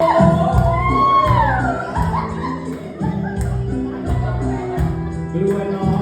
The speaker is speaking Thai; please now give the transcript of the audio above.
Blue and all.